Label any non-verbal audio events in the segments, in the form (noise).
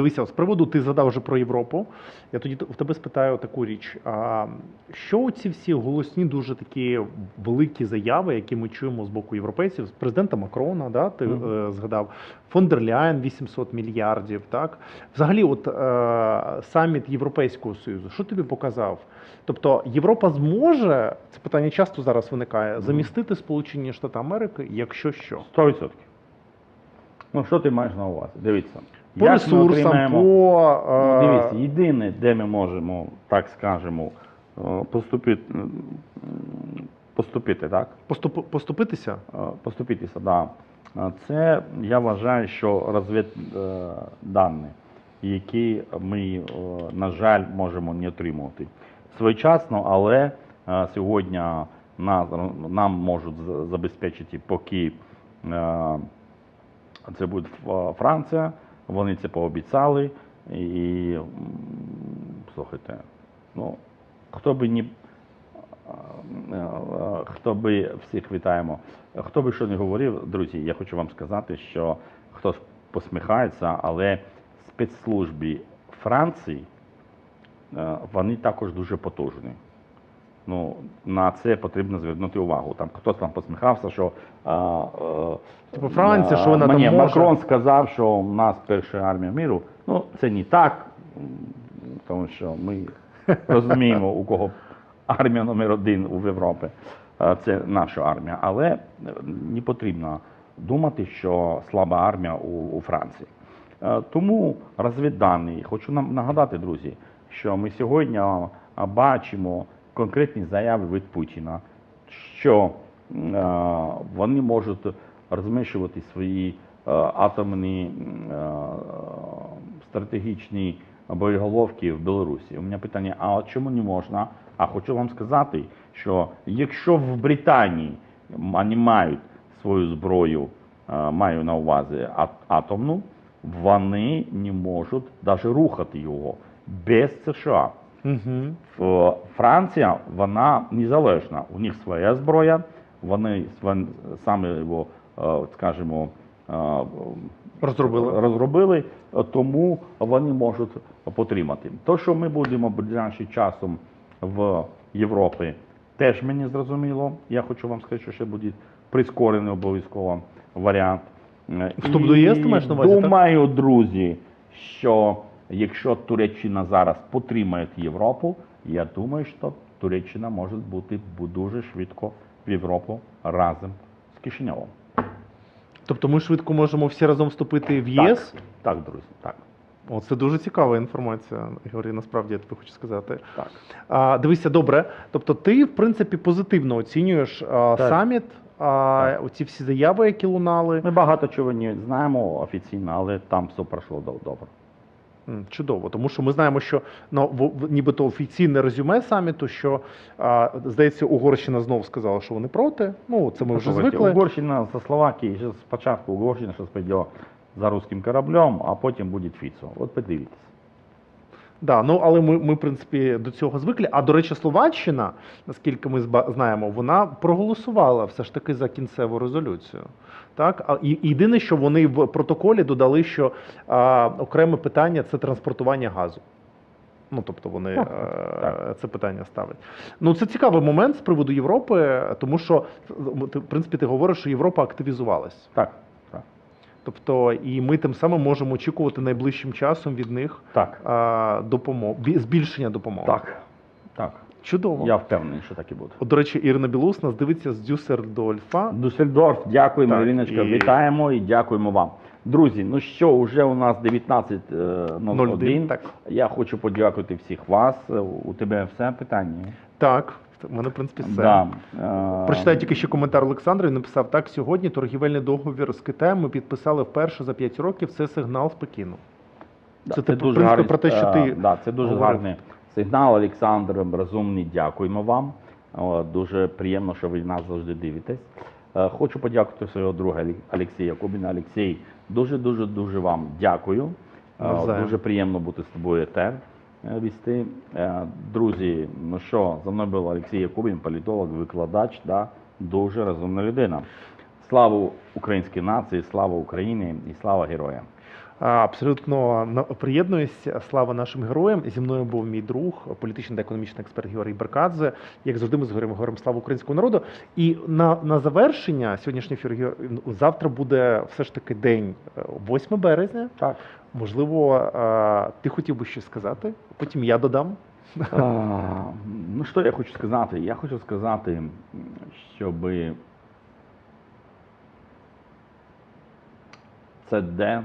Дивися, з приводу ти згадав вже про Європу. Я тоді в тебе спитаю таку річ: а що ці всі голосні, дуже такі великі заяви, які ми чуємо з боку європейців, з президента Макрона, да, ти Мгм. е, згадав, фон дер Ляєн 800 мільярдів. Так, взагалі, от е, саміт Європейського союзу, що тобі показав? Тобто Європа зможе це питання часто зараз виникає замістити Сполучені Штати Америки, якщо що. 100%. Ну, що ти маєш на увазі? Дивіться. По як ресурсам, отримаємо- по Ну, е, дивіться, єдине, де ми можемо, так скажемо, е, поступити, поступити так? поступ, поступитися. Е, Поступитися, да. Е, Це я вважаю, що розвіддані, які ми, на жаль, можемо не отримувати своєчасно, але сьогодні нам можуть забезпечити, поки це буде Ф- Франція, вони це пообіцяли. І слухайте, ну хто би ні Е, е, хто би всіх вітаємо. Хто би що не говорив, друзі, я хочу вам сказати, що хтось посміхається, але спецслужби Франції е, вони також дуже потужні. Ну, на це потрібно звернути увагу. Там хтось там посміхався, що а, е, Типу, Франція, що вона там може? Макрон сказав, що у нас перша армія міру. Ну, це не так, тому що ми (laughs) розуміємо, у кого армія номер один у Європі. Це наша армія. Але е, не потрібно думати, що слаба армія у, у Франції. Е, Тому розвіддані, хочу нам нагадати, друзі, що ми сьогодні бачимо конкретні заяви від Путіна, що е, вони можуть розміщувати свої е, атомні е, стратегічні боєголовки в Білорусі. У мене питання: а чому не можна? А хочу вам сказати, що якщо в Британії вони мають свою зброю, маю на увазі атомну, вони не можуть навіть рухати його без США. Угу. Франція вона незалежна. У них своя зброя, вони саме його, е, скажімо, е, Розробили. розробили, тому вони можуть потримати. То, що ми будемо ближчим часом в Європі, теж мені зрозуміло. Я хочу вам сказати, що ще буде прискорений обов'язково варіант. Вступ до ЄС маєш на увазі? Думаю, друзі, що якщо Туреччина зараз потримає Європу, я думаю, що Туреччина може бути дуже швидко в Європу разом з Кишиневом. Тобто ми швидко можемо всі разом вступити в ЄС? Так, так, друзі, так. О, це дуже цікава інформація, Ігорі, насправді я тобі хочу сказати. так. А, дивися, добре. Тобто, ти, в принципі, позитивно оцінюєш а, Так. саміт, а, оці всі заяви, які лунали. Ми багато чого не знаємо офіційно, але там все пройшло добре. Чудово, тому що ми знаємо, що ну, в, в- нібито офіційне резюме саміту, що а, здається, Угорщина знову сказала, що вони проти. Ну, це ми вже звикли. Угорщина за Словакії, ще спочатку Угорщина піде за руським кораблем, а потім буде Фіцо. От подивіться. Да, ну але ми, ми, в принципі, до цього звикли. А до речі, Словаччина, наскільки ми знаємо, вона проголосувала все ж таки за кінцеву резолюцію. Так, а і єдине, що вони в протоколі додали, що а, окреме питання це транспортування газу. Ну, тобто вони Так, е, так. це питання ставлять. Ну, це цікавий момент з приводу Європи, тому що в принципі ти говориш, що Європа активізувалась. Так. Тобто, і ми тим самим можемо очікувати найближчим часом від них Так, а, допомог, збільшення допомоги. так, так. Чудово. Я впевнений, що так і буде. От, до речі, Ірина Білус нас дивиться з Дюссельдорфа. Дюссельдорф, дякуємо, Так, Іриночка, і- вітаємо і дякуємо вам. Друзі, ну що, вже у нас 19.01. 01, так. Я хочу подякувати всіх вас. У тебе все питання? Так, в мене, в принципі, все. Да. е, Прочитаю тільки ще коментар Олександра. Він написав: так, сьогодні торгівельний договір з Китаєм ми підписали вперше за 5 років. Це сигнал з Пекіну. Да, Це, типу, в принципі, гарний, про те, що ти е, да, це дуже говорив. гарний сигнал. Олександр Розумний, дякуємо вам. Дуже приємно, що ви нас завжди дивитесь. Е, Хочу подякувати свого друга Олексія Кубіна. Олексій, дуже дуже дуже вам дякую. Е, Дуже приємно бути з тобою етер е, вести. Е, Друзі, ну що, за мною був Олексій Якубін, політолог, викладач, да, дуже розумна людина. Слава українській нації, слава Україні і слава героям. Абсолютно приєднуюсь. Слава нашим героям. Зі мною був мій друг, політичний та економічний експерт Георгій Беркадзе. Як завжди, ми з Георгієм говоримо слава українському народу. І на, на завершення сьогоднішнього ефіру ну, завтра буде все ж таки день е, 8 березня. Так. Можливо, ти хотів би щось сказати, потім я додам. А, ну, що я хочу сказати? Я хочу сказати, щоб це день,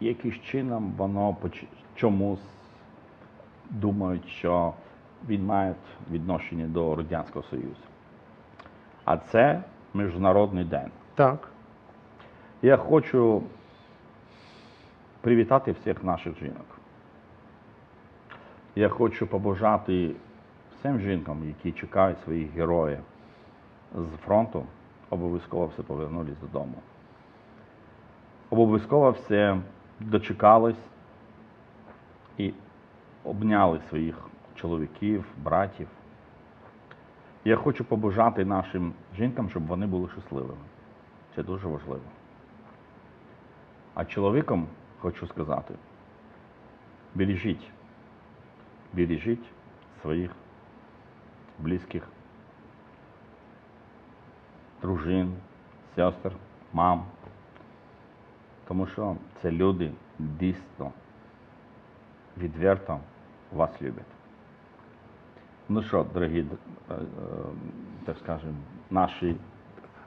якимось чином воно чомусь думають, що він має відношення до Радянського Союзу. А це Міжнародний день. Так. Я хочу привітати всіх наших жінок. Я хочу побажати всім жінкам, які чекають своїх героїв з фронту, обов'язково все повернулись додому. Обов'язково все дочекались і обняли своїх чоловіків, братів. Я хочу побажати нашим жінкам, щоб вони були щасливими. Це дуже важливо. А чоловікам хочу сказати: бережіть, бережіть своїх близьких, дружин, сестер, мам. Тому що це люди дійсно відверто вас люблять. Ну що, дорогі, е, е, так скажемо, наші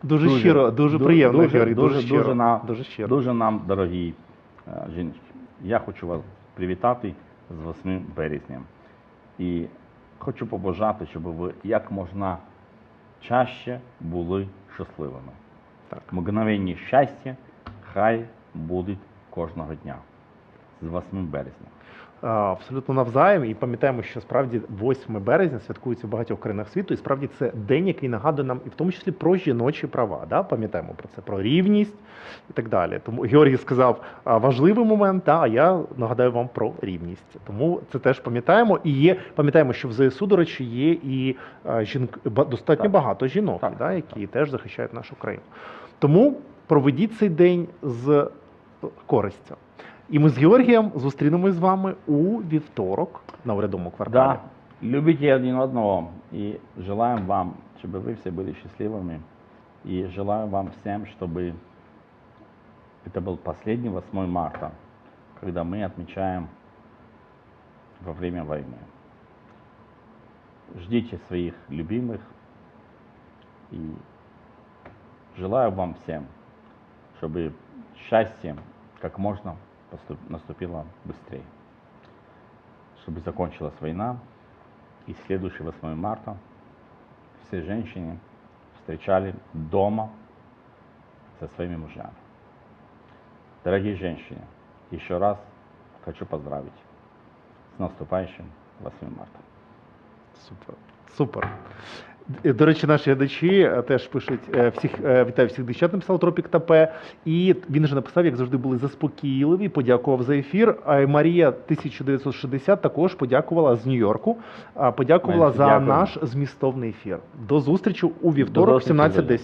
Дуже, Дуже, щиро, дуже, приємно, дуже. Дуже, дуже, щиро. дуже на- дуже щиро. Дуже нам дорогі е, жіночки. Я хочу вас привітати з 8 березня. І хочу побажати, щоб ви як можна чаще були щасливими. Так. Мгновенні щастя хай будуть кожного дня з 8 березня. Абсолютно навзаєм, і пам'ятаємо, що справді 8 березня святкується в багатьох країнах світу, і справді це день, який нагадує нам і в тому числі про жіночі права. Да? Пам'ятаємо про це, про рівність і так далі. Тому Георгій сказав важливий момент, та, а я нагадаю вам про рівність. Тому це теж пам'ятаємо. І є, пам'ятаємо, що в ЗСУ, до речі, є і жінк, достатньо Так. багато жінок, Так, да, так, які теж захищають нашу країну. Тому проведіть цей день з користю. І ми з Георгієм зустрінемось з вами у вівторок на урядовому кварталі. Да, любите один одного и желаем вам, чтобы вы все были счастливыми. И желаю вам всем, чтобы это был последний 8 марта, когда мы отмечаем во время войны. Ждите своих любимых и желаю вам всем, чтобы счастье как можно наступило быстрее чтобы закончилась война, и следующий 8 марта все женщины встречали дома со своими мужьями. Дорогие женщины, еще раз хочу поздравить с наступающим 8 марта. Супер. Супер. Д- До речі, наші глядачі е, теж пишуть е, всіх е, вітаю всіх дівчат, написав Тропік ТП. І він же написав, як завжди, були заспокійливі, подякував за ефір. А Марія 1960 також подякувала з Нью-Йорку. Подякувала Ми за дякую. наш змістовний ефір. До зустрічі у вівторок, зустрічі, друзі. 17.10.